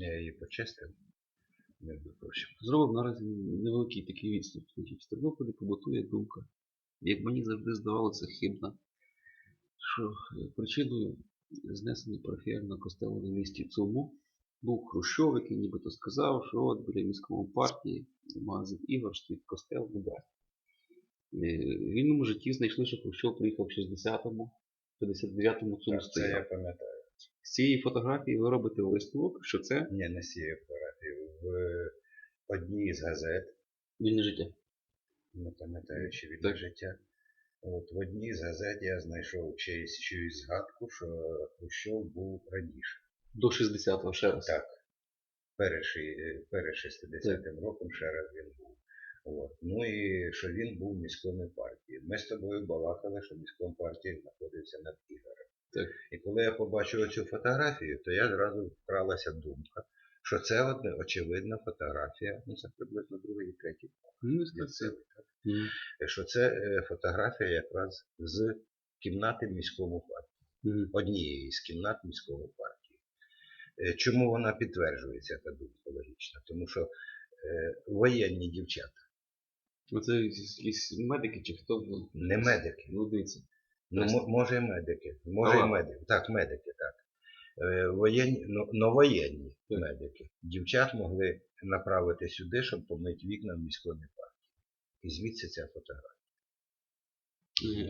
Я її почистив. Зробив наразі невеликий такий відступ. В Тернополі побутує думка, як мені завжди здавалося хибна, що причиною знесення парафіального костелу на місті Цуму був Хрущов, який нібито сказав, що от біля міської партії магазин Ігор стоїть костел не брати. Е, В вільному житті знайшли, що Хрущов приїхав в 60-му, 59-му цьому Так, це я пам'ятаю. З цієї фотографії ви робите висновок, що це Ні, не з цієї фотографії. В одній з газет, вільне життя. не пам'ятаю, чи Так. життя. От в одній з газет я знайшов чиюсь, чиюсь згадку, що Хрущов був раніше. До 60-го ще раз. Так. Перед, перед 60-м роком ще раз він був. От. Ну і що він був міською партії. Ми з тобою балакали, що міською партією знаходиться над Ігорем. Так. Коли я побачив цю фотографію, то я зразу вкралася думка, що це одне очевидна фотографія, ну це приблизно другий, третій Ну, відсилок, що це е, фотографія якраз з кімнати міського партії Мгм. однієї з кімнат міської партії. Е, Чому вона підтверджується, та думка логічна? Тому що е, воєнні дівчата, Ну, це якісь медики чи хто? ну, не медики, Ну, дивіться. Ну, мо- може і медики, може і медики, так, медики, так. Е, Воєнні, ну, но воєнні Так. медики. Дівчат могли направити сюди, щоб помити вікна в міської партії. І звідси ця фотографія.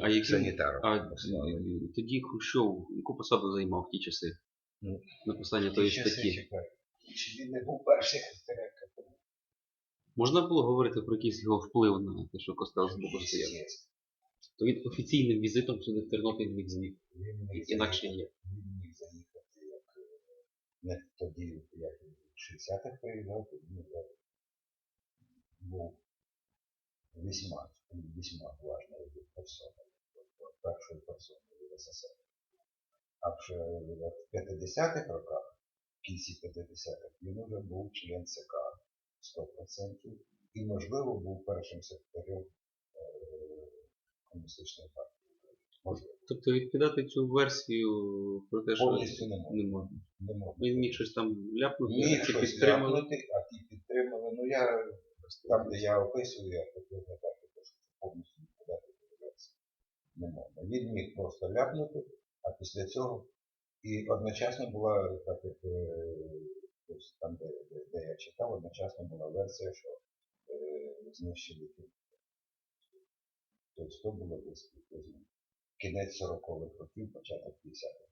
А які... Санітаром. А послали. е, тоді Хрущов яку посаду займав в ті часи? Ну, Написання тої статті. Чи він не був перший директор? Можна було говорити про якийсь його вплив на те, що Костел з боку стояв? То він офіційним візитом сюди в Тернопіль міг з'їхати. Він міг Інакше заїхати- Він міг заїхати як е, не тоді, як в 60-х приїжджав, тоді він вже був весьма, весьма важною персоною, тобто першою персоною в СССР. А в ше- в 50-х роках, в кінці 50-х, він вже був член ЦК 100% і, можливо, був першим секретарем комуністичної партії. Можливо. Тобто відкидати цю версію про те, що Повністю не можна. не можна. Не можна. Він міг щось там ляпнути, Міг ці щось підтримали. ляпнути, а ті підтримали. Ну я там, де я описую, я хотів сказати, що повністю відповідати доведеться. Не можна. Він міг просто ляпнути, а після цього і одночасно була, так як е, там, де, де, де я читав, одночасно була версія, що е, знищили тут. Тобто то було десь приблизно кінець 40-х років, початок 50-х.